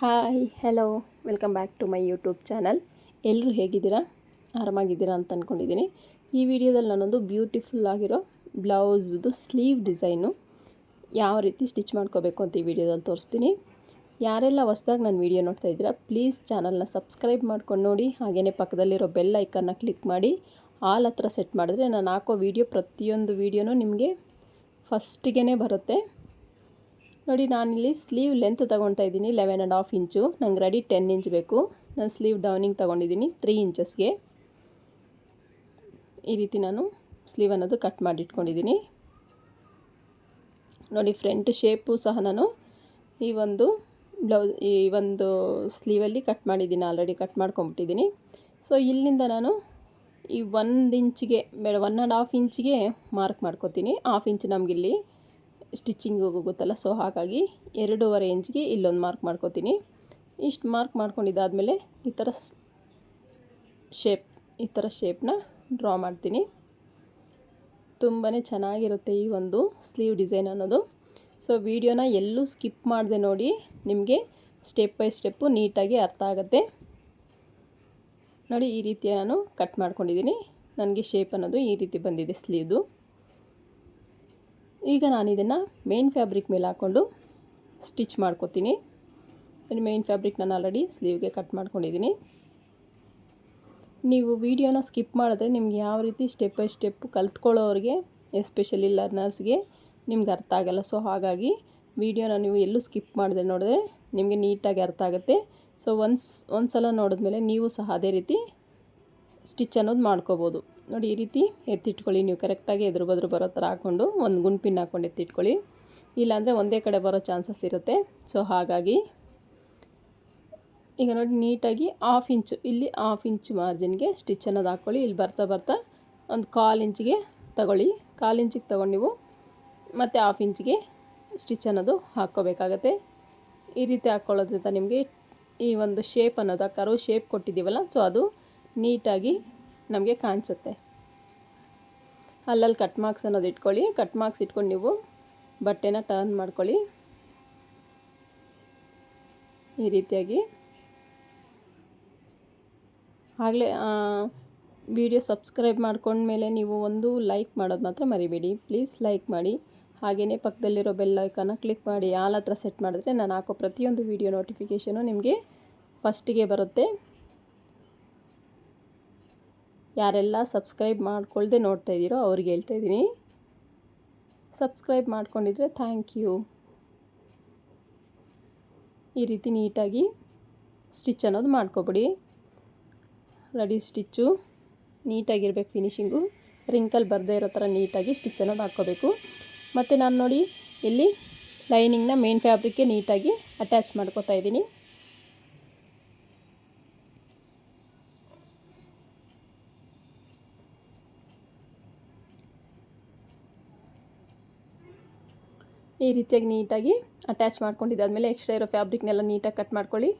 Hi hello welcome back to my YouTube channel ಎಲ್ಲರೂ ಹೇಗಿದ್ದೀರಾ? ಆರಾಮಾಗಿದ್ದೀರಾ ಅಂತ ಅಂದ್ಕೊಂಡಿದ್ದೀನಿ ಈ ವಿಡಿಯೋದಲ್ಲಿ ನಾನೊಂದು ಬ್ಯೂಟಿಫುಲ್ ಆಗಿರೋ ಬ್ಲೌಸ್ದು ಸ್ಲೀವ್ ಡಿಸೈನು ಯಾವ ರೀತಿ ಸ್ಟಿಚ್ ಮಾಡ್ಕೋಬೇಕು ಅಂತ ಈ ವಿಡಿಯೋದಲ್ಲಿ ತೋರಿಸ್ತೀನಿ. ಯಾರೆಲ್ಲ ಹೊಸ್ದಾಗಿ ನಾನು ವಿಡಿಯೋ ನೋಡ್ತಾ ಇದ್ದೀರಾ ಪ್ಲೀಸ್ ಚಾನಲ್ನ ಸಬ್ಸ್ಕ್ರೈಬ್ ಮಾಡ್ಕೊಂಡು ನೋಡಿ. ಹಾಗೆಯೇ ಪಕ್ಕದಲ್ಲಿರೋ ಬೆಲ್ ಐಕನ್ನ ಕ್ಲಿಕ್ ಮಾಡಿ. ಆಲ್ ಹತ್ರ ಸೆಟ್ ಮಾಡಿದ್ರೆ ನಾನು ಹಾಕೋ ವಿಡಿಯೋ ಪ್ರತಿಯೊಂದು ವೀಡಿಯೋನೂ ನಿಮಗೆ ಫಸ್ಟಿಗೆ ಬರುತ್ತೆ. ನೋಡಿ, ನಾನಿಲ್ಲಿ ಸ್ಲೀವ್ ಲೆಂತ್ ತೊಗೊಳ್ತಾ ಇದ್ದೀನಿ ಲೆವೆನ್ ಆ್ಯಂಡ್ ಹಾಫ್ ಇಂಚು ನಂಗೆ ರೆಡಿ ಟೆನ್ ಇಂಚ್ ಬೇಕು. ನಾನು ಸ್ಲೀವ್ ಡೌನಿಂಗ್ ತೊಗೊಂಡಿದ್ದೀನಿ ತ್ರೀ ಇಂಚಸ್ಗೆ ಈ ರೀತಿ ನಾನು ಸ್ಲೀವ್ ಅನ್ನೋದು ಕಟ್ ಮಾಡಿ ಇಟ್ಕೊಂಡಿದ್ದೀನಿ ನೋಡಿ ಫ್ರಂಟ್ ಶೇಪು ಸಹ ನಾನು ಈ ಒಂದು ಬ್ಲೌಸ್ ಈ ಒಂದು ಸ್ಲೀವಲ್ಲಿ ಕಟ್ ಮಾಡಿದ್ದೀನಿ ಆಲ್ರೆಡಿ ಕಟ್ ಮಾಡ್ಕೊಂಬಿಟ್ಟಿದ್ದೀನಿ ಸೊ ಇಲ್ಲಿಂದ ನಾನು ಈ ಒಂದು ಇಂಚಿಗೆ ಬೇಡ ಒನ್ ಆ್ಯಂಡ್ ಹಾಫ್ ಇಂಚಿಗೆ ಮಾರ್ಕ್ ಮಾಡ್ಕೊತೀನಿ. ಹಾಫ್ ಇಂಚ್ ನಮಗಿಲ್ಲಿ. ಸ್ಟಿಚ್ಚಿಂಗ್ ಹೋಗುತ್ತಲ್ಲ ಸೊ ಹಾಗಾಗಿ ಎರಡೂವರೆ ಇಂಚ್ಗೆ ಇಲ್ಲೊಂದು ಮಾರ್ಕ್ ಮಾಡ್ಕೊತೀನಿ. ಇಷ್ಟು ಮಾರ್ಕ್ ಮಾಡ್ಕೊಂಡಿದ್ದಾದಮೇಲೆ ಈ ಥರ ಶೇಪ್ ಈ ಥರ ಶೇಪ್ನ ಡ್ರಾ ಮಾಡ್ತೀನಿ. ತುಂಬಾ ಚೆನ್ನಾಗಿರುತ್ತೆ ಈ ಒಂದು ಸ್ಲೀವ್ ಡಿಸೈನ್ ಅನ್ನೋದು. ಸೊ ವಿಡಿಯೋನ ಎಲ್ಲೂ ಸ್ಕಿಪ್ ಮಾಡಿದೆ ನೋಡಿ ನಿಮಗೆ ಸ್ಟೆಪ್ ಬೈ ಸ್ಟೆಪ್ಪು ನೀಟಾಗಿ ಅರ್ಥ ಆಗುತ್ತೆ. ನೋಡಿ ಈ ರೀತಿಯ ನಾನು ಕಟ್ ಮಾಡ್ಕೊಂಡಿದ್ದೀನಿ. ನನಗೆ ಶೇಪ್ ಅನ್ನೋದು ಈ ರೀತಿ ಬಂದಿದೆ ಸ್ಲೀವ್ದು ಈಗ ನಾನು ಇದನ್ನು ಮೇನ್ ಫ್ಯಾಬ್ರಿಕ್ ಮೇಲೆ ಹಾಕ್ಕೊಂಡು ಸ್ಟಿಚ್ ಮಾಡ್ಕೊತೀನಿ. ಮೇನ್ ಫ್ಯಾಬ್ರಿಕ್ ನಾನು ಆಲ್ರೆಡಿ ಸ್ಲೀವ್ಗೆ ಕಟ್ ಮಾಡ್ಕೊಂಡಿದ್ದೀನಿ. ನೀವು ವಿಡಿಯೋನ ಸ್ಕಿಪ್ ಮಾಡಿದ್ರೆ ನಿಮ್ಗೆ ಯಾವ ರೀತಿ ಸ್ಟೆಪ್ ಬೈ ಸ್ಟೆಪ್ ಕಲ್ತ್ಕೊಳ್ಳೋರಿಗೆ ಎಸ್ಪೆಷಲಿ ಲರ್ನರ್ಸ್ಗೆ ನಿಮ್ಗೆ ಅರ್ಥ ಆಗಲ್ಲ. ಸೊ ಹಾಗಾಗಿ ವಿಡಿಯೋನ ನೀವು ಎಲ್ಲೂ ಸ್ಕಿಪ್ ಮಾಡಿದ್ರೆ ನೋಡಿದ್ರೆ ನಿಮಗೆ ನೀಟಾಗಿ ಅರ್ಥ ಆಗುತ್ತೆ. ಸೊ ಒನ್ಸ್ ಒಂದು ಸಲ ನೋಡಿದ್ಮೇಲೆ ನೀವು ಸಹ ಅದೇ ರೀತಿ ಸ್ಟಿಚ್ ಅನ್ನೋದು ಮಾಡ್ಕೋಬೋದು. ನೋಡಿ, ಈ ರೀತಿ ಎತ್ತಿಟ್ಕೊಳ್ಳಿ. ನೀವು ಕರೆಕ್ಟಾಗಿ ಎದುರು ಬದ್ರು ಬರೋ ಥರ ಹಾಕ್ಕೊಂಡು ಒಂದು ಗುಂಪಿನ ಹಾಕ್ಕೊಂಡು ಎತ್ತಿಟ್ಕೊಳ್ಳಿ. ಇಲ್ಲಾಂದರೆ ಒಂದೇ ಕಡೆ ಬರೋ ಚಾನ್ಸಸ್ ಇರುತ್ತೆ. ಸೊ, ಹಾಗಾಗಿ ಈಗ ನೋಡಿ, ನೀಟಾಗಿ ಹಾಫ್ ಇಂಚು ಇಲ್ಲಿ ಹಾಫ್ ಇಂಚ್ ಮಾರ್ಜಿನ್ಗೆ ಸ್ಟಿಚ್ ಅನ್ನೋದು ಹಾಕ್ಕೊಳ್ಳಿ. ಇಲ್ಲಿ ಬರ್ತಾ ಬರ್ತಾ ಒಂದು ಕಾಲು ಇಂಚಿಗೆ ತಗೊಳ್ಳಿ. ಕಾಲು ಇಂಚಿಗೆ ತೊಗೊಂಡು ನೀವು ಮತ್ತು ಹಾಫ್ ಇಂಚಿಗೆ ಸ್ಟಿಚ್ ಅನ್ನೋದು ಹಾಕ್ಕೋಬೇಕಾಗತ್ತೆ. ಈ ರೀತಿ ಹಾಕ್ಕೊಳ್ಳೋದ್ರಿಂದ ನಿಮಗೆ ಈ ಒಂದು ಶೇಪ್ ಅನ್ನೋದು ಕರು ಶೇಪ್ ಕೊಟ್ಟಿದ್ದೀವಲ್ಲ, ಸೊ ಅದು ನೀಟಾಗಿ ನಮಗೆ ಕಾಣಿಸುತ್ತೆ. ಅಲ್ಲಲ್ಲಿ ಕಟ್ ಮಾರ್ಕ್ಸ್ ಅನ್ನೋದು ಇಟ್ಕೊಳ್ಳಿ. ಕಟ್ ಮಾರ್ಕ್ಸ್ ಇಟ್ಕೊಂಡು ನೀವು ಬಟ್ಟೆನ ಟರ್ನ್ ಮಾಡ್ಕೊಳ್ಳಿ. ಈ ರೀತಿಯಾಗಿ. ಆಗಲೇ ವಿಡಿಯೋ ಸಬ್ಸ್ಕ್ರೈಬ್ ಮಾಡ್ಕೊಂಡ್ಮೇಲೆ ನೀವು ಒಂದು ಲೈಕ್ ಮಾಡೋದು ಮಾತ್ರ ಮರಿಬೇಡಿ. ಪ್ಲೀಸ್ ಲೈಕ್ ಮಾಡಿ. ಹಾಗೆಯೇ ಪಕ್ಕದಲ್ಲಿರೋ ಬೆಲ್ ಐಕನ್ನ ಕ್ಲಿಕ್ ಮಾಡಿ. ಆಲ್ ಹತ್ರ ಸೆಟ್ ಮಾಡಿದ್ರೆ ನಾನು ಹಾಕೋ ಪ್ರತಿಯೊಂದು ವೀಡಿಯೋ ನೋಟಿಫಿಕೇಷನು ನಿಮಗೆ ಫಸ್ಟಿಗೆ ಬರುತ್ತೆ. ಯಾರೆಲ್ಲ ಸಬ್ಸ್ಕ್ರೈಬ್ ಮಾಡ್ಕೊಳ್ಳ್ದೆ ನೋಡ್ತಾ ಇದ್ದೀರೋ ಅವ್ರಿಗೆ ಹೇಳ್ತಾ ಇದ್ದೀನಿ. ಸಬ್ಸ್ಕ್ರೈಬ್ ಮಾಡ್ಕೊಂಡಿದ್ರೆ ಥ್ಯಾಂಕ್ ಯು. ಈ ರೀತಿ ನೀಟಾಗಿ ಸ್ಟಿಚ್ ಅನ್ನೋದು ಮಾಡ್ಕೊಬಿಡಿ. Ready stitch. ನೀಟಾಗಿರ್ಬೇಕು ಫಿನಿಶಿಂಗು. ರಿಂಕಲ್ ಬರದೇ ಇರೋ ಥರ ನೀಟಾಗಿ ಸ್ಟಿಚ್ ಅನ್ನೋದು ಹಾಕ್ಕೋಬೇಕು. ಮತ್ತು ನಾನು ನೋಡಿ ಇಲ್ಲಿ ಲೈನಿಂಗ್ನ ಮೇನ್ ಫ್ಯಾಬ್ರಿಕ್ಗೆ ನೀಟಾಗಿ ಅಟ್ಯಾಚ್ ಮಾಡ್ಕೋತಾ ಇದ್ದೀನಿ. ಈ ರೀತಿಯಾಗಿ ನೀಟಾಗಿ ಅಟ್ಯಾಚ್ ಮಾಡ್ಕೊಂಡಿದ್ದಾದಮೇಲೆ ಎಕ್ಸ್ಟ್ರಾ ಇರೋ ಫ್ಯಾಬ್ರಿಕ್ನೆಲ್ಲ ನೀಟಾಗಿ ಕಟ್ ಮಾಡ್ಕೊಳ್ಳಿ.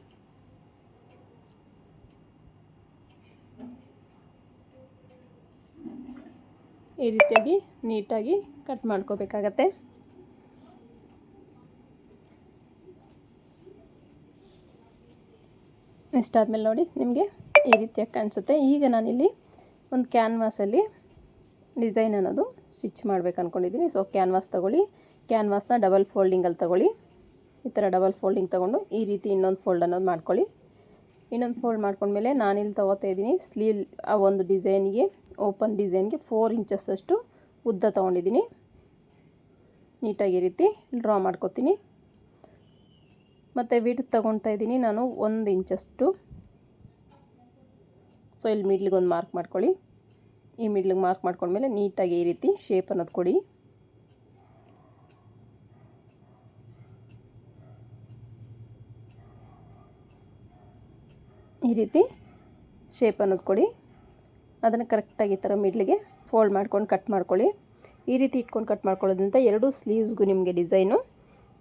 ಈ ರೀತಿಯಾಗಿ ನೀಟಾಗಿ ಕಟ್ ಮಾಡ್ಕೋಬೇಕಾಗತ್ತೆ. ಇಷ್ಟಾದಮೇಲೆ ನೋಡಿ ನಿಮಗೆ ಈ ರೀತಿಯಾಗಿ ಕಾಣಿಸುತ್ತೆ. ಈಗ ನಾನಿಲ್ಲಿ ಒಂದು ಕ್ಯಾನ್ವಾಸಲ್ಲಿ ಡಿಸೈನ್ ಅನ್ನೋದು ಸ್ಟಿಚ್ ಮಾಡ್ಬೇಕು ಅಂದ್ಕೊಂಡಿದ್ದೀನಿ ಸೊ ಕ್ಯಾನ್ವಾಸ್ ತೊಗೊಳ್ಳಿ. ಕ್ಯಾನ್ವಾಸ್ನ ಡಬಲ್ ಫೋಲ್ಡಿಂಗಲ್ಲಿ ತೊಗೊಳ್ಳಿ. ಈ ಥರ ಡಬಲ್ ಫೋಲ್ಡಿಂಗ್ ತೊಗೊಂಡು ಈ ರೀತಿ ಇನ್ನೊಂದು ಫೋಲ್ಡ್ ಅನ್ನೋದು ಮಾಡ್ಕೊಳ್ಳಿ. ಇನ್ನೊಂದು ಫೋಲ್ಡ್ ಮಾಡ್ಕೊಂಡ್ಮೇಲೆ ನಾನಿಲ್ಲಿ ತೊಗೋತಾ ಇದ್ದೀನಿ. ಸ್ಲೀವ್ ಆ ಒಂದು ಡಿಸೈನ್ಗೆ, ಓಪನ್ ಡಿಸೈನ್ಗೆ ಫೋರ್ ಇಂಚಸ್ಸಷ್ಟು ಉದ್ದ ತೊಗೊಂಡಿದ್ದೀನಿ. ನೀಟಾಗಿ ಈ ರೀತಿ ಡ್ರಾ ಮಾಡ್ಕೊತೀನಿ. ಮತ್ತು ವಿಟ್ ತೊಗೊಳ್ತಾ ಇದ್ದೀನಿ ನಾನು ಒಂದು ಇಂಚಷ್ಟು. ಸೊ, ಇಲ್ಲಿ ಮಿಡ್ಲಿಗೆ ಒಂದು ಮಾರ್ಕ್ ಮಾಡ್ಕೊಳ್ಳಿ. ಈ ಮಿಡ್ಲಿಗೆ ಮಾರ್ಕ್ ಮಾಡ್ಕೊಂಡ್ಮೇಲೆ ನೀಟಾಗಿ ಈ ರೀತಿ ಶೇಪ್ ಅನ್ನೋದು ಕೊಡಿ. ಈ ರೀತಿ ಶೇಪ್ ಅನ್ನೋದು ಕೊಡಿ. ಅದನ್ನು ಕರೆಕ್ಟಾಗಿ ಈ ಥರ ಮಿಡ್ಲಿಗೆ ಫೋಲ್ಡ್ ಮಾಡ್ಕೊಂಡು ಕಟ್ ಮಾಡ್ಕೊಳ್ಳಿ. ಈ ರೀತಿ ಇಟ್ಕೊಂಡು ಕಟ್ ಮಾಡ್ಕೊಳ್ಳೋದ್ರಿಂದ ಎರಡು ಸ್ಲೀವ್ಸ್ಗೂ ನಿಮಗೆ ಡಿಸೈನು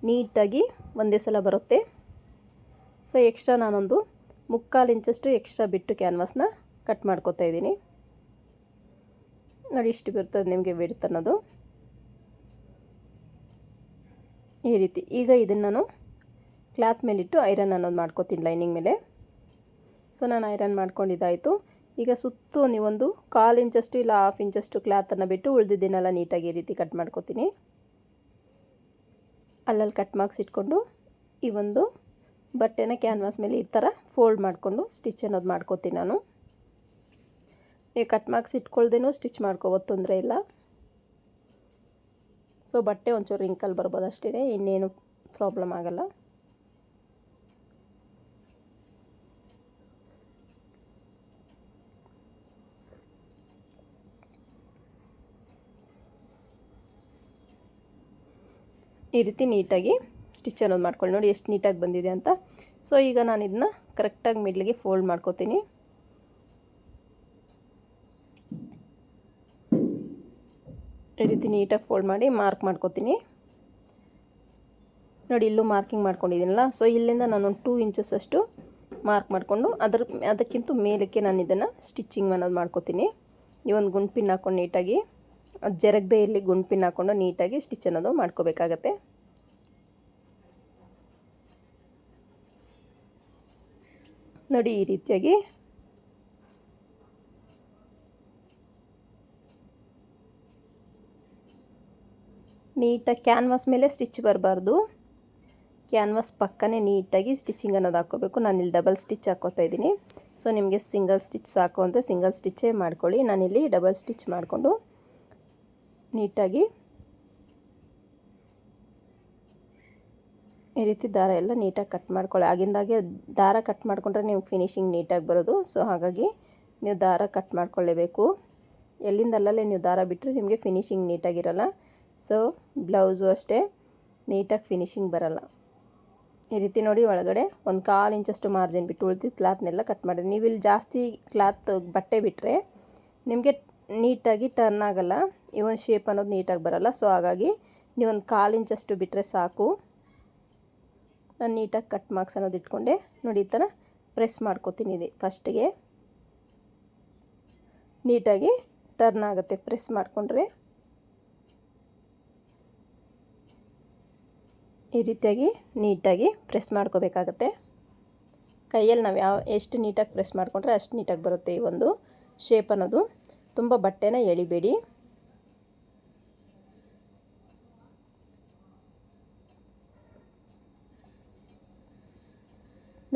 ನೀಟಾಗಿ ಒಂದೇ ಸಲ ಬರುತ್ತೆ. ಸೊ ಎಕ್ಸ್ಟ್ರಾ ನಾನೊಂದು ಮುಕ್ಕಾಲು ಇಂಚಷ್ಟು ಎಕ್ಸ್ಟ್ರಾ ಬಿಟ್ಟು ಕ್ಯಾನ್ವಾಸ್ನ ಕಟ್ ಮಾಡ್ಕೊತಾ ಇದ್ದೀನಿ. ನೋಡಿ ಇಷ್ಟು ಬರ್ತದೆ ನಿಮಗೆ ವಿಡ್ತ್ ಅನ್ನೋದು. ಈ ರೀತಿ ಈಗ ಇದನ್ನು ನಾನು ಕ್ಲಾತ್ ಮೇಲಿಟ್ಟು ಐರನ್ ಅನ್ನೋದು ಮಾಡ್ಕೋತೀನಿ ಲೈನಿಂಗ್ ಮೇಲೆ. ಸೊ ನಾನು ಐರನ್ ಮಾಡ್ಕೊಂಡಿದ್ದಾಯಿತು. ಈಗ ಸುತ್ತು ನೀವೊಂದು ಕಾಲು ಇಂಚಷ್ಟು ಇಲ್ಲ ಹಾಫ್ ಇಂಚಷ್ಟು ಕ್ಲಾತನ್ನು ಬಿಟ್ಟು ಉಳಿದಿದ್ದನ್ನೆಲ್ಲ ನೀಟಾಗಿ ಈ ರೀತಿ ಕಟ್ ಮಾಡ್ಕೋತೀನಿ. ಅಲ್ಲಲ್ಲಿ ಕಟ್ ಮಾರ್ಕ್ಸ್ ಇಟ್ಕೊಂಡು ಈ ಒಂದು ಬಟ್ಟೆನ ಕ್ಯಾನ್ವಾಸ್ ಮೇಲೆ ಈ ಥರ ಫೋಲ್ಡ್ ಮಾಡಿಕೊಂಡು ಸ್ಟಿಚ್ ಅನ್ನೋದು ಮಾಡ್ಕೋತೀನಿ ನಾನು. ನೀವು ಕಟ್ ಮಾರ್ಕ್ಸ್ ಇಟ್ಕೊಳ್ದೇನೂ ಸ್ಟಿಚ್ ಮಾಡ್ಕೋಬೋದು ತೊಂದರೆ ಇಲ್ಲ. ಸೊ ಬಟ್ಟೆ ಒಂಚೂರು ರಿಂಕಲ್ ಬರ್ಬೋದು ಅಷ್ಟೇ ಇನ್ನೇನು ಪ್ರಾಬ್ಲಮ್ ಆಗಲ್ಲ. ಈ ರೀತಿ ನೀಟಾಗಿ ಸ್ಟಿಚ್ ಅನ್ನೋದು ಮಾಡ್ಕೊಳ್ಳಿ. ನೋಡಿ ಎಷ್ಟು ನೀಟಾಗಿ ಬಂದಿದೆ ಅಂತ. ಸೊ ಈಗ ನಾನು ಇದನ್ನ ಕರೆಕ್ಟಾಗಿ ಮಿಡ್ಲಿಗೆ ಫೋಲ್ಡ್ ಮಾಡ್ಕೋತೀನಿ. ಈ ರೀತಿ ನೀಟಾಗಿ ಫೋಲ್ಡ್ ಮಾಡಿ ಮಾರ್ಕ್ ಮಾಡ್ಕೋತೀನಿ. ನೋಡಿ, ಇಲ್ಲೂ ಮಾರ್ಕಿಂಗ್ ಮಾಡ್ಕೊಂಡಿದ್ದೀನಲ್ಲ. ಸೊ ಇಲ್ಲಿಂದ ನಾನೊಂದು ಟೂ ಇಂಚಸ್ ಅಷ್ಟು ಮಾರ್ಕ್ ಮಾಡಿಕೊಂಡು ಅದ್ರ ಅದಕ್ಕಿಂತ ಮೇಲಕ್ಕೆ ನಾನು ಇದನ್ನು ಸ್ಟಿಚ್ಚಿಂಗ್ ಅನ್ನೋದು ಮಾಡ್ಕೋತೀನಿ. ಈ ಒಂದು ಗುಂಡ್ಪಿನ್ ಹಾಕ್ಕೊಂಡು ನೀಟಾಗಿ ಜರಗದೆ ಇರಲಿ, ಗುಂಡ್ಪಿನ್ ಹಾಕ್ಕೊಂಡು ನೀಟಾಗಿ ಸ್ಟಿಚ್ ಅನ್ನೋದು ಮಾಡ್ಕೋಬೇಕಾಗತ್ತೆ. ನೋಡಿ ಈ ರೀತಿಯಾಗಿ. ನೀಟಾಗಿ ಕ್ಯಾನ್ವಾಸ್ ಮೇಲೆ ಸ್ಟಿಚ್ ಬರಬಾರ್ದು. ಕ್ಯಾನ್ವಾಸ್ ಪಕ್ಕನೇ ನೀಟಾಗಿ ಸ್ಟಿಚಿಂಗ್ ಅನ್ನೋದು ಹಾಕ್ಕೋಬೇಕು. ಇಲ್ಲಿ ಡಬಲ್ ಸ್ಟಿಚ್ ಹಾಕೋತಾ ಇದ್ದೀನಿ. ಸೊ, ನಿಮಗೆ ಸಿಂಗಲ್ ಸ್ಟಿಚ್ ಸಾಕು ಅಂದರೆ ಸಿಂಗಲ್ ಸ್ಟಿಚ್ಚೇ ಮಾಡ್ಕೊಳ್ಳಿ. ನಾನಿಲ್ಲಿ ಡಬಲ್ ಸ್ಟಿಚ್ ಮಾಡಿಕೊಂಡು ನೀಟಾಗಿ ಈ ರೀತಿ ದಾರ ಎಲ್ಲ ನೀಟಾಗಿ ಕಟ್ ಮಾಡ್ಕೊಳ್ಳಿ. ಆಗಿಂದಾಗೆ ದಾರ ಕಟ್ ಮಾಡಿಕೊಂಡ್ರೆ ನೀವು ಫಿನಿಶಿಂಗ್ ನೀಟಾಗಿ ಬರೋದು. ಸೊ, ಹಾಗಾಗಿ ನೀವು ದಾರ ಕಟ್ ಮಾಡ್ಕೊಳ್ಳೇಬೇಕು. ಎಲ್ಲಿಂದ ಅಲ್ಲಲ್ಲೇ ನೀವು ದಾರ ಬಿಟ್ಟರೆ ನಿಮಗೆ ಫಿನಿಶಿಂಗ್ ನೀಟಾಗಿರಲ್ಲ. ಸೊ, ಬ್ಲೌಸು ಅಷ್ಟೇ ನೀಟಾಗಿ ಫಿನಿಶಿಂಗ್ ಬರಲ್ಲ. ಈ ರೀತಿ ನೋಡಿ ಒಳಗಡೆ ಒಂದು ಕಾಲು ಇಂಚಷ್ಟು ಮಾರ್ಜಿನ್ ಬಿಟ್ಟು ಉಳಿದಿದ್ದು ಕ್ಲಾತ್ನೆಲ್ಲ ಕಟ್ ಮಾಡಿದೆ ನೀವು ಇಲ್ಲಿ ಜಾಸ್ತಿ ಕ್ಲಾತ್ ಬಟ್ಟೆ ಬಿಟ್ಟರೆ ನಿಮಗೆ ನೀಟಾಗಿ ಟರ್ನ್ ಆಗಲ್ಲ. ಈ ಒಂದು ಶೇಪ್ ಅನ್ನೋದು ನೀಟಾಗಿ ಬರಲ್ಲ. ಸೊ ಹಾಗಾಗಿ ನೀವೊಂದು ಕಾಲು ಇಂಚಷ್ಟು ಬಿಟ್ಟರೆ ಸಾಕು. ನಾನು ನೀಟಾಗಿ ಕಟ್ ಮಾರ್ಕ್ಸ್ ಅನ್ನೋದು ಇಟ್ಕೊಂಡೆ. ನೋಡಿ, ಈ ಥರ ಪ್ರೆಸ್ ಮಾಡ್ಕೋತೀನಿ ಇದೆ. ಫಸ್ಟಿಗೆ ನೀಟಾಗಿ ಟರ್ನ್ ಆಗುತ್ತೆ ಪ್ರೆಸ್ ಮಾಡಿಕೊಂಡ್ರೆ. ಈ ರೀತಿಯಾಗಿ ನೀಟಾಗಿ ಪ್ರೆಸ್ ಮಾಡ್ಕೋಬೇಕಾಗತ್ತೆ. ಕೈಯಲ್ಲಿ ನಾವು ಯಾವ, ಎಷ್ಟು ನೀಟಾಗಿ ಪ್ರೆಸ್ ಮಾಡಿಕೊಂಡ್ರೆ ಅಷ್ಟು ನೀಟಾಗಿ ಬರುತ್ತೆ ಈ ಒಂದು ಶೇಪ್ ಅನ್ನೋದು. ತುಂಬ ಬಟ್ಟೆನ ಎಳಿಬೇಡಿ.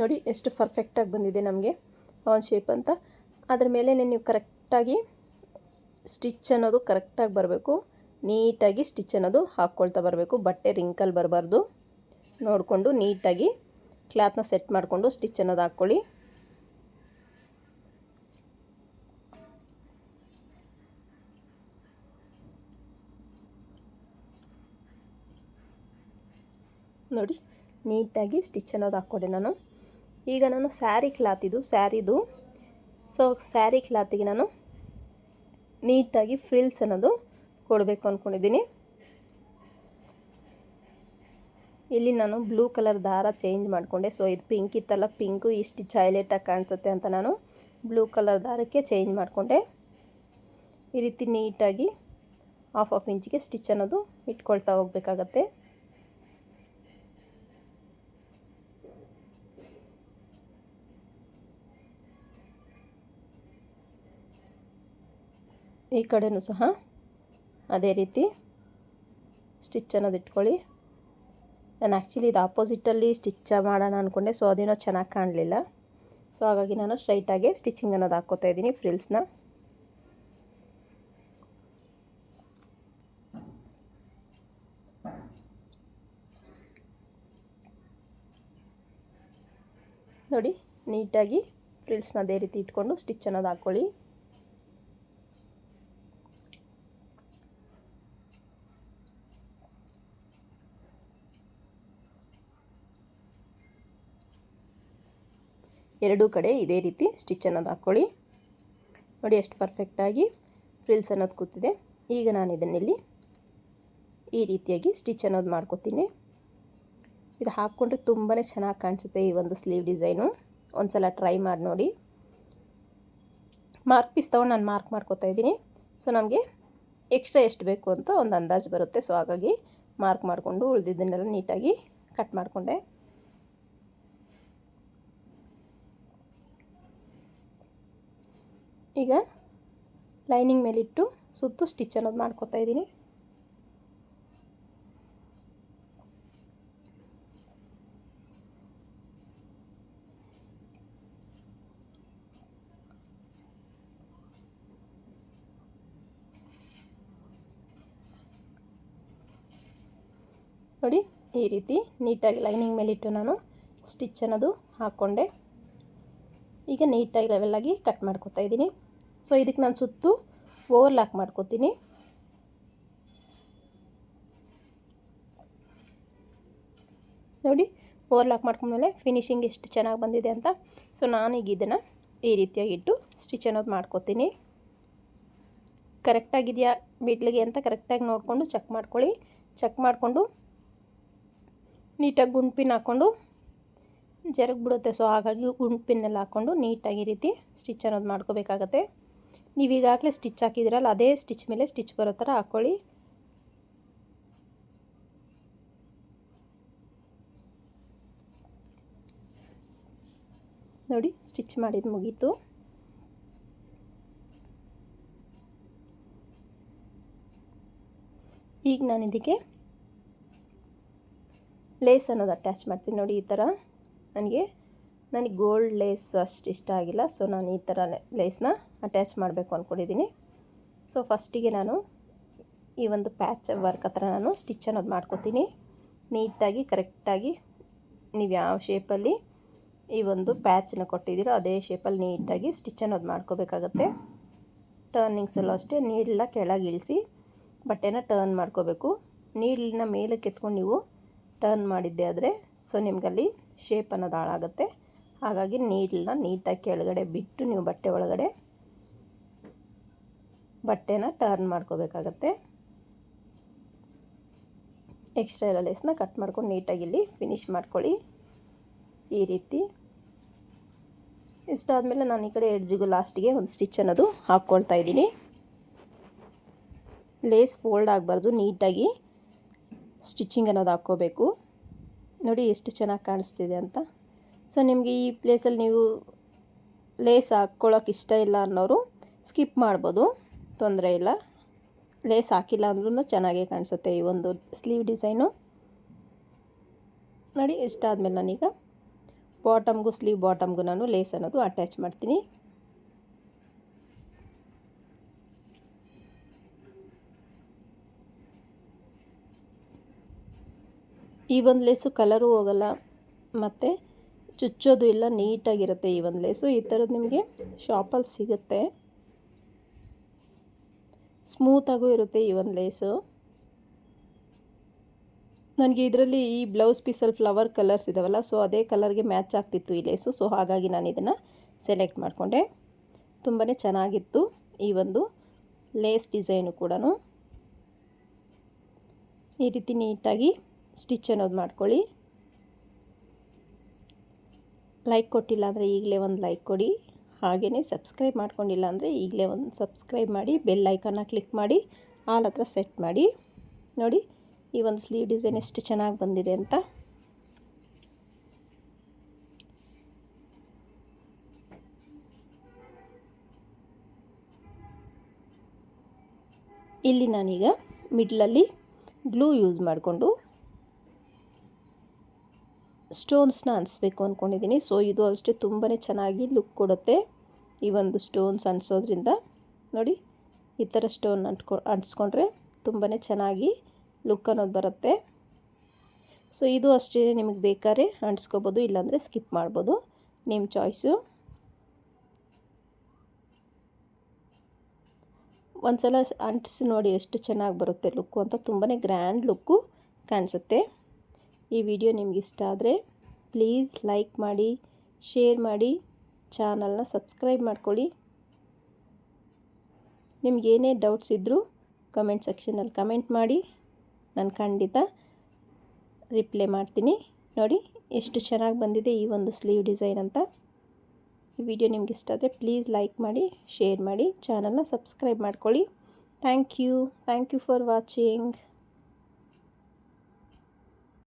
ನೋಡಿ, ಎಷ್ಟು ಪರ್ಫೆಕ್ಟಾಗಿ ಬಂದಿದೆ ನಮಗೆ ಒಂದು ಶೇಪ್ ಅಂತ. ಅದ್ರ ಮೇಲೆ ನೀವು ಕರೆಕ್ಟಾಗಿ ಸ್ಟಿಚ್ ಅನ್ನೋದು ಕರೆಕ್ಟಾಗಿ ಬರಬೇಕು. ನೀಟಾಗಿ ಸ್ಟಿಚ್ ಅನ್ನೋದು ಹಾಕ್ಕೊಳ್ತಾ ಬರಬೇಕು. ಬಟ್ಟೆ ರಿಂಕಲ್ ಬರಬಾರ್ದು. ನೋಡಿಕೊಂಡು ನೀಟಾಗಿ ಕ್ಲಾತ್ನ ಸೆಟ್ ಮಾಡಿಕೊಂಡು ಸ್ಟಿಚ್ ಅನ್ನೋದು ಹಾಕ್ಕೊಳ್ಳಿ. ನೋಡಿ, ನೀಟಾಗಿ ಸ್ಟಿಚ್ ಅನ್ನೋದು ಹಾಕ್ಕೊಡೆ ನಾನು. ಈಗ ನಾನು ಸ್ಯಾರಿ ಕ್ಲಾತ್ ಇದು, ಸ್ಯಾರಿದು. ಸೊ ಸ್ಯಾರಿ ಕ್ಲಾತಿಗೆ ನಾನು ನೀಟಾಗಿ ಫ್ರಿಲ್ಸ್ ಅನ್ನೋದು ಕೊಡಬೇಕು ಅಂದ್ಕೊಂಡಿದ್ದೀನಿ ಇಲ್ಲಿ ನಾನು ಬ್ಲೂ ಕಲರ್ ದಾರ ಚೇಂಜ್ ಮಾಡಿಕೊಂಡೆ. ಸೊ ಇದು ಪಿಂಕ್ ಇತ್ತಲ್ಲ, ಪಿಂಕು ಇಷ್ಟು ಚೈಲೆಟಾಗಿ ಕಾಣಿಸುತ್ತೆ ಅಂತ ನಾನು ಬ್ಲೂ ಕಲರ್ ದಾರಕ್ಕೆ ಚೇಂಜ್ ಮಾಡಿಕೊಂಡೆ. ಈ ರೀತಿ ನೀಟಾಗಿ ಹಾಫ್ ಹಾಫ್ ಇಂಚಿಗೆ ಸ್ಟಿಚ್ ಅನ್ನೋದು ಇಟ್ಕೊಳ್ತಾ ಹೋಗಬೇಕಾಗತ್ತೆ. ಈ ಕಡೆಯೂ ಸಹ ಅದೇ ರೀತಿ ಸ್ಟಿಚ್ ಅನ್ನೋದು ಇಟ್ಕೊಳ್ಳಿ. ನಾನು ಆ್ಯಕ್ಚುಲಿ ಇದು ಆಪೋಸಿಟಲ್ಲಿ ಸ್ಟಿಚ್ ಮಾಡೋಣ ಅಂದ್ಕೊಂಡೆ ಸೊ ಅದೇನೋ ಚೆನ್ನಾಗಿ ಕಾಣಲಿಲ್ಲ. ಸೊ ಹಾಗಾಗಿ ನಾನು ಸ್ಟ್ರೈಟಾಗಿ ಸ್ಟಿಚಿಂಗ್ ಅನ್ನೋದು ಹಾಕ್ಕೋತಾ ಇದ್ದೀನಿ ಫ್ರಿಲ್ಸ್ನ ನೋಡಿ ನೀಟಾಗಿ ಫ್ರಿಲ್ಸ್ನ ಅದೇ ರೀತಿ ಇಟ್ಕೊಂಡು ಸ್ಟಿಚ್ ಅನ್ನೋದು ಹಾಕ್ಕೊಳ್ಳಿ. ಎರಡೂ ಕಡೆ ಇದೇ ರೀತಿ ಸ್ಟಿಚ್ ಅನ್ನೋದು ಹಾಕ್ಕೊಳ್ಳಿ. ನೋಡಿ ಎಷ್ಟು ಪರ್ಫೆಕ್ಟಾಗಿ ಫ್ರಿಲ್ಸ್ ಅನ್ನೋದು ಕೂತಿದೆ. ಈಗ ನಾನು ಇದನ್ನಿಲ್ಲಿ ಈ ರೀತಿಯಾಗಿ ಸ್ಟಿಚ್ ಅನ್ನೋದು ಮಾಡ್ಕೋತೀನಿ. ಇದು ಹಾಕ್ಕೊಂಡ್ರೆ ತುಂಬಾ ಚೆನ್ನಾಗಿ ಕಾಣಿಸುತ್ತೆ ಈ ಒಂದು ಸ್ಲೀವ್ ಡಿಸೈನು ಒಂದು ಸಲ ಟ್ರೈ ಮಾಡಿ ನೋಡಿ. ಮಾರ್ಕ್ ಪೀಸ್ ತೊಗೊಂಡು ನಾನು ಮಾರ್ಕ್ ಮಾಡ್ಕೋತಾ ಇದ್ದೀನಿ. ಸೊ ನಮಗೆ ಎಕ್ಸ್ಟ್ರಾ ಎಷ್ಟು ಬೇಕು ಅಂತ ಒಂದು ಅಂದಾಜು ಬರುತ್ತೆ. ಸೊ ಹಾಗಾಗಿ ಮಾರ್ಕ್ ಮಾಡಿಕೊಂಡು ಉಳಿದಿದ್ದನ್ನೆಲ್ಲ ನೀಟಾಗಿ ಕಟ್ ಮಾಡಿಕೊಂಡೆ. ಈಗ ಲೈನಿಂಗ್ ಮೇಲಿಟ್ಟು ಸುತ್ತು ಸ್ಟಿಚ್ ಅನ್ನೋದು ಮಾಡ್ಕೊತಾ ಇದ್ದೀನಿ. ನೋಡಿ, ಈ ರೀತಿ ನೀಟಾಗಿ ಲೈನಿಂಗ್ ಮೇಲಿಟ್ಟು ನಾನು ಸ್ಟಿಚ್ ಅನ್ನೋದು ಹಾಕ್ಕೊಂಡೆ. ಈಗ ನೀಟಾಗಿ ಲೆವೆಲ್ಲಾಗಿ ಕಟ್ ಮಾಡ್ಕೊತಾ ಇದ್ದೀನಿ. ಸೊ ಇದಕ್ಕೆ ನಾನು ಸುತ್ತು ಓವರ್ಲಾಕ್ ಮಾಡ್ಕೊತೀನಿ. ನೋಡಿ ಓವರ್ಲಾಕ್ ಮಾಡ್ಕೊಂಡ್ಮೇಲೆ ಫಿನಿಶಿಂಗ್ ಎಷ್ಟು ಚೆನ್ನಾಗಿ ಬಂದಿದೆ ಅಂತ. ಸೊ ನಾನೀಗ ಇದನ್ನು ಈ ರೀತಿಯಾಗಿ ಇಟ್ಟು ಸ್ಟಿಚ್ ಅನ್ನೋದು ಮಾಡ್ಕೊತೀನಿ. ಕರೆಕ್ಟಾಗಿದೆಯಾ ಬಿಡ್ಲಿಗೆ ಅಂತ ಕರೆಕ್ಟಾಗಿ ನೋಡಿಕೊಂಡು ಚೆಕ್ ಮಾಡ್ಕೊಳ್ಳಿ. ಚೆಕ್ ಮಾಡಿಕೊಂಡು ನೀಟಾಗಿ ಗುಂಡು ಪಿನ್ ಹಾಕ್ಕೊಂಡು ಜರಗ್ ಬಿಡುತ್ತೆ ಸೊ ಹಾಗಾಗಿ ಗುಂಡು ಪಿನ್ನೆಲ್ಲ ಹಾಕ್ಕೊಂಡು ನೀಟಾಗಿ ರೀತಿ ಸ್ಟಿಚ್ ಅನ್ನೋದು ಮಾಡ್ಕೋಬೇಕಾಗತ್ತೆ. ನೀವು ಈಗಾಗಲೇ ಸ್ಟಿಚ್ ಹಾಕಿದಿರಲ್ಲ, ಅದೇ ಸ್ಟಿಚ್ ಮೇಲೆ ಸ್ಟಿಚ್ ಬರೋ ಥರ ಹಾಕ್ಕೊಳ್ಳಿ. ನೋಡಿ ಸ್ಟಿಚ್ ಮಾಡಿದ ಮುಗೀತು. ಈಗ ನಾನು ಇದಕ್ಕೆ ಲೇಸ್ ಅನ್ನೋದು ಅಟ್ಯಾಚ್ ಮಾಡ್ತೀನಿ ನೋಡಿ ಈ ಥರ. ನನಗೆ ನನಗೆ ಗೋಲ್ಡ್ ಲೇಸ್ ಅಷ್ಟು ಇಷ್ಟ ಆಗಿಲ್ಲ ಸೊ ನಾನು ಈ ಥರ ಲೇಸ್ನ ಅಟ್ಯಾಚ್ ಮಾಡಬೇಕು ಅಂದ್ಕೊಂಡಿದ್ದೀನಿ ಸೊ ಫಸ್ಟಿಗೆ ನಾನು ಈ ಒಂದು ಪ್ಯಾಚ್ ವರ್ಕ್ ಹತ್ರ ನಾನು ಸ್ಟಿಚ್ ಅನ್ನೋದು ಮಾಡ್ಕೋತೀನಿ. ನೀಟಾಗಿ ಕರೆಕ್ಟಾಗಿ ನೀವು ಯಾವ ಶೇಪಲ್ಲಿ ಈ ಒಂದು ಪ್ಯಾಚನ್ನು ಕೊಟ್ಟಿದ್ದೀರೋ ಅದೇ ಶೇಪಲ್ಲಿ ನೀಟಾಗಿ ಸ್ಟಿಚ್ ಅನ್ನೋದು ಮಾಡ್ಕೋಬೇಕಾಗತ್ತೆ. ಟರ್ನಿಂಗ್ಸಲ್ಲೂ ಅಷ್ಟೇ ನೀಡನ್ನ ಕೆಳಗೆ ಇಳಿಸಿ ಬಟ್ಟೆನ ಟರ್ನ್ ಮಾಡ್ಕೋಬೇಕು. ನೀಡಲನ್ನ ಮೇಲಕ್ಕೆ ಎತ್ಕೊಂಡು ನೀವು ಟರ್ನ್ ಮಾಡಿದ್ದೆ ಆದರೆ ಸೊ ನಿಮಗಲ್ಲಿ ಶೇಪ್ ಅನ್ನೋದು ಹಾಳಾಗುತ್ತೆ. ಹಾಗಾಗಿ ನೀಡಲನ್ನ ನೀಟಾಗಿ ಕೆಳಗಡೆ ಬಿಟ್ಟು ನೀವು ಬಟ್ಟೆ ಒಳಗಡೆ ಬಟ್ಟೆನ ಟರ್ನ್ ಮಾಡ್ಕೋಬೇಕಾಗತ್ತೆ. ಎಕ್ಸ್ಟ್ರಾ ಎಲ್ಲ ಲೇಸ್ನ ಕಟ್ ಮಾಡ್ಕೊಂಡು ನೀಟಾಗಿ ಇಲ್ಲಿ ಫಿನಿಶ್ ಮಾಡ್ಕೊಳ್ಳಿ. ಈ ರೀತಿ. ಇಷ್ಟಾದಮೇಲೆ ನಾನು ಈ ಕಡೆ ಎಡ್ಜಿಗೂ ಲಾಸ್ಟಿಗೆ ಒಂದು ಸ್ಟಿಚ್ ಅನ್ನೋದು ಹಾಕ್ಕೊಳ್ತಾ ಇದ್ದೀನಿ. ಲೇಸ್ ಫೋಲ್ಡ್ ಆಗಬಾರ್ದು, ನೀಟಾಗಿ ಸ್ಟಿಚಿಂಗ್ ಅನ್ನೋದು ಹಾಕ್ಕೋಬೇಕು. ನೋಡಿ ಎಷ್ಟು ಚೆನ್ನಾಗಿ ಕಾಣಿಸ್ತಿದೆ ಅಂತ. ಸೊ ನಿಮಗೆ ಈ ಪ್ಲೇಸಲ್ಲಿ ನೀವು ಲೇಸ್ ಹಾಕ್ಕೊಳ್ಳೋಕೆ ಇಷ್ಟ ಇಲ್ಲ ಅನ್ನೋರು ಸ್ಕಿಪ್ ಮಾಡ್ಬೋದು. ತೊಂದರೆ ಇಲ್ಲ. ಲೇಸ್ ಹಾಕಿಲ್ಲ ಅಂದ್ರೂ ಚೆನ್ನಾಗೇ ಕಾಣಿಸುತ್ತೆ ಈ ಒಂದು ಸ್ಲೀವ್ ಡಿಸೈನು ನೋಡಿ, ಇಷ್ಟ ಆದಮೇಲೆ ನಾನೀಗ ಬಾಟಮ್ಗೂ ಸ್ಲೀವ್ ಬಾಟಮ್ಗೂ ನಾನು ಲೇಸ್ ಅನ್ನೋದು ಅಟ್ಯಾಚ್ ಮಾಡ್ತೀನಿ. ಈ ಒಂದು ಲೇಸು ಕಲರು ಹೋಗಲ್ಲ. ಮತ್ತು ಚುಚ್ಚೋದು ಇಲ್ಲ, ನೀಟಾಗಿರುತ್ತೆ ಈ ಒಂದು ಲೇಸು ಈ ಥರದ್ದು ನಿಮಗೆ ಶಾಪಲ್ಲಿ ಸಿಗುತ್ತೆ. ಸ್ಮೂತಾಗೂ ಇರುತ್ತೆ ಈ ಒಂದು ಲೇಸು ನನಗೆ ಇದರಲ್ಲಿ ಈ ಬ್ಲೌಸ್ ಪೀಸಲ್ಲಿ ಫ್ಲವರ್ ಕಲರ್ಸ್ ಇದಾವಲ್ಲ ಸೊ ಅದೇ ಕಲರ್ಗೆ ಮ್ಯಾಚ್ ಆಗ್ತಿತ್ತು ಈ ಲೇಸು ಸೊ ಹಾಗಾಗಿ ನಾನು ಇದನ್ನು ಸೆಲೆಕ್ಟ್ ಮಾಡಿಕೊಂಡೆ. ತುಂಬಾ ಚೆನ್ನಾಗಿತ್ತು ಈ ಒಂದು ಲೇಸ್ ಡಿಸೈನು ಕೂಡ ಈ ರೀತಿ ನೀಟಾಗಿ ಸ್ಟಿಚ್ ಅನ್ನೋದು ಮಾಡ್ಕೊಳ್ಳಿ. ಲೈಕ್ ಕೊಟ್ಟಿಲ್ಲ ಅಂದರೆ ಈಗಲೇ ಒಂದು ಲೈಕ್ ಕೊಡಿ. ಹಾಗೆಯೇ ಸಬ್ಸ್ಕ್ರೈಬ್ ಮಾಡ್ಕೊಂಡಿಲ್ಲ ಅಂದರೆ ಈಗಲೇ ಒಂದು ಸಬ್ಸ್ಕ್ರೈಬ್ ಮಾಡಿ, ಬೆಲ್ ಐಕನ್ನ ಕ್ಲಿಕ್ ಮಾಡಿ, ಆಲ್ ಹತ್ರ ಸೆಟ್ ಮಾಡಿ. ನೋಡಿ, ಈ ಒಂದು ಸ್ಲೀವ್ ಡಿಸೈನ್ ಎಷ್ಟು ಚೆನ್ನಾಗಿ ಬಂದಿದೆ ಅಂತ. ಇಲ್ಲಿ ನಾನೀಗ ಮಿಡ್ಲಲ್ಲಿ ಗ್ಲೂ ಯೂಸ್ ಮಾಡಿಕೊಂಡು ಸ್ಟೋನ್ಸ್ನ ಅನಿಸ್ಬೇಕು ಅಂದ್ಕೊಂಡಿದ್ದೀನಿ ಸೊ ಇದು ಅಷ್ಟೇ ತುಂಬಾ ಚೆನ್ನಾಗಿ ಲುಕ್ ಕೊಡುತ್ತೆ ಈ ಒಂದು ಸ್ಟೋನ್ಸ್ ಅನಿಸೋದ್ರಿಂದ. ನೋಡಿ, ಈ ಥರ ಸ್ಟೋನ್ ಅಂಟ್ಕೊ ಅಂಟಿಸ್ಕೊಂಡ್ರೆ ತುಂಬಾ ಚೆನ್ನಾಗಿ ಲುಕ್ ಅನ್ನೋದು ಬರುತ್ತೆ. ಸೊ ಇದು ಅಷ್ಟೇ ನಿಮಗೆ ಬೇಕಾದ್ರೆ ಅಂಟಿಸ್ಕೋಬೋದು ಇಲ್ಲಾಂದರೆ ಸ್ಕಿಪ್ ಮಾಡ್ಬೋದು. ನಿಮ್ಮ ಚಾಯ್ಸು ಒಂದು ಸಲ ಅಂಟಿಸಿ ನೋಡಿ ಎಷ್ಟು ಚೆನ್ನಾಗಿ ಬರುತ್ತೆ ಲುಕ್ಕು ಅಂತ. ತುಂಬಾ ಗ್ರ್ಯಾಂಡ್ ಲುಕ್ಕು ಕಾಣಿಸುತ್ತೆ. ಈ ವಿಡಿಯೋ ನಿಮ್ಗೆ ಇಷ್ಟ ಆದರೆ ಪ್ಲೀಸ್ ಲೈಕ್ ಮಾಡಿ, ಶೇರ್ ಮಾಡಿ, ಚಾನಲ್ನ ಸಬ್ಸ್ಕ್ರೈಬ್ ಮಾಡ್ಕೊಳ್ಳಿ. ನಿಮಗೇನೇ ಡೌಟ್ಸ್ ಇದ್ದರೂ ಕಮೆಂಟ್ ಸೆಕ್ಷನಲ್ಲಿ ಕಮೆಂಟ್ ಮಾಡಿ. ನಾನು ಖಂಡಿತ ರಿಪ್ಲೈ ಮಾಡ್ತೀನಿ. ನೋಡಿ, ಎಷ್ಟು ಚೆನ್ನಾಗಿ ಬಂದಿದೆ ಈ ಒಂದು ಸ್ಲೀವ್ ಡಿಸೈನ್ ಅಂತ. ಈ ವಿಡಿಯೋ ನಿಮ್ಗೆ ಇಷ್ಟ ಆದರೆ ಪ್ಲೀಸ್ ಲೈಕ್ ಮಾಡಿ, ಶೇರ್ ಮಾಡಿ, ಚಾನಲ್ನ ಸಬ್ಸ್ಕ್ರೈಬ್ ಮಾಡ್ಕೊಳ್ಳಿ. Thank you. Thank you for watching.